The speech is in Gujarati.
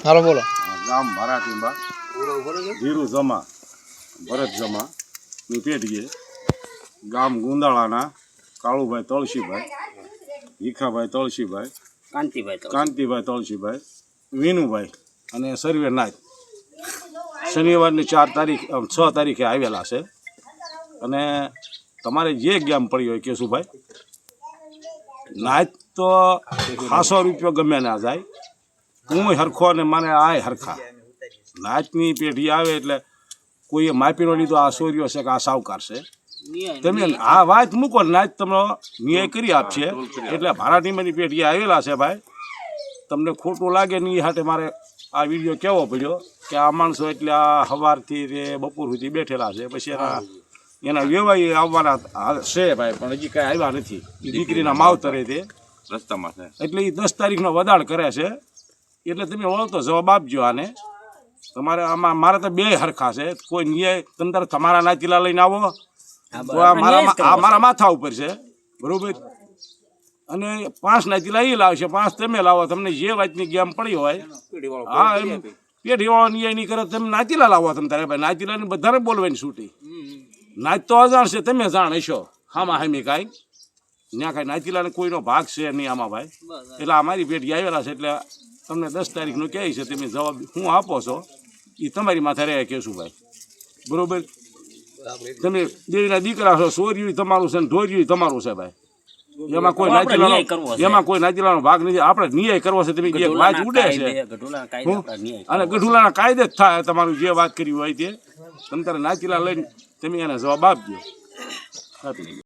હાલો બોલો. ગામ ભરાટીંબા. ધીરુ જમા ભરત જમા ની પેઢીએ ગામ ગુંદાળાના કાળુભાઈ તળસીભાઈ ભીખાભાઈ તળસીભાઈ કાંતિભાઈ કાંતિભાઈ તળસીભાઈ વિનુભાઈ અને સર્વે નાથ શનિવારની ચાર તારીખ છ તારીખે આવેલા છે. અને તમારે જે ગામ પડી હોય કેશુભાઈ? નાચ તો ખાસો રૂપિયો ગમે ના જાય. હું હરખો ને મને આય હરખા. નાચની પેઢી આવે એટલે કોઈએ માપીનો લીધો આ સોર્યો છે કે આ સાવકાર છે. તમે આ વાત મૂકો નાચ તમને ન્યાય કરી આપશે. એટલે ભારાટીમાંની પેઢી આવેલા છે ભાઈ. તમને ખોટું લાગે ને એ હાટે મારે આ વીડિયો કેવો પડ્યો કે આ માણસો એટલે આ સવારથી તે બપોર સુધી બેઠેલા છે. પછી એના એના વ્યવહાર આવવાના છે ભાઈ પણ હજી કાંઈ આવ્યા નથી. દીકરીના માવતરે તે. રસ્તામાં એટલે એ દસ તારીખનો વધાર કરે છે. એટલે તમે વળતો જવાબ આપજો આને. તમારે આમાં મારે તો બે હરખા છે. કોઈ ન્યાય તમે તમારા નાચીલા લઈને આવો. મારા મારા માથા ઉપર છે. બરોબર? અને પાંચ નાચીલા એ લાવશે. પાંચ તમે લાવો. તમને જે વાતની ગેમ પડી હોય. હા એમ પેઢીવાળો ન્યાય નહીં કરે તમે નાચીલા લાવો તમે તારે ભાઈ. નાચીલાની બધાને બોલવાની છૂટી. નાચ તો અજાણ છે. તમે જાણ હશો. હામાં હામી કાંઈ. ત્યાં કાંઈ નાચીલાને કોઈનો ભાગ છે નહીં આમાં ભાઈ. એટલે અમારી પેઢી આવેલા છે. એટલે તમને દસ તારીખનું કહે છે તમે જવાબ હું આપો છો એ તમારી માથે રહે કહેશું ભાઈ? બરોબર? તમે દેવીના દીકરા છો સોર્યું તમારું છે ને ઢોર્યું તમારું છે ભાઈ. એમાં કોઈ નાચીલાનો એમાં કોઈ નાચીલાનો ભાગ નથી. આપણે ન્યાય કરવો છે તમે જે વાત ઉડે છે. અને ગઢુલાના કાયદે જ થાય તમારું જે વાત કરી હોય તે. તમે તારે નાચીલા લઈને તમે એને જવાબ આપજો. આપી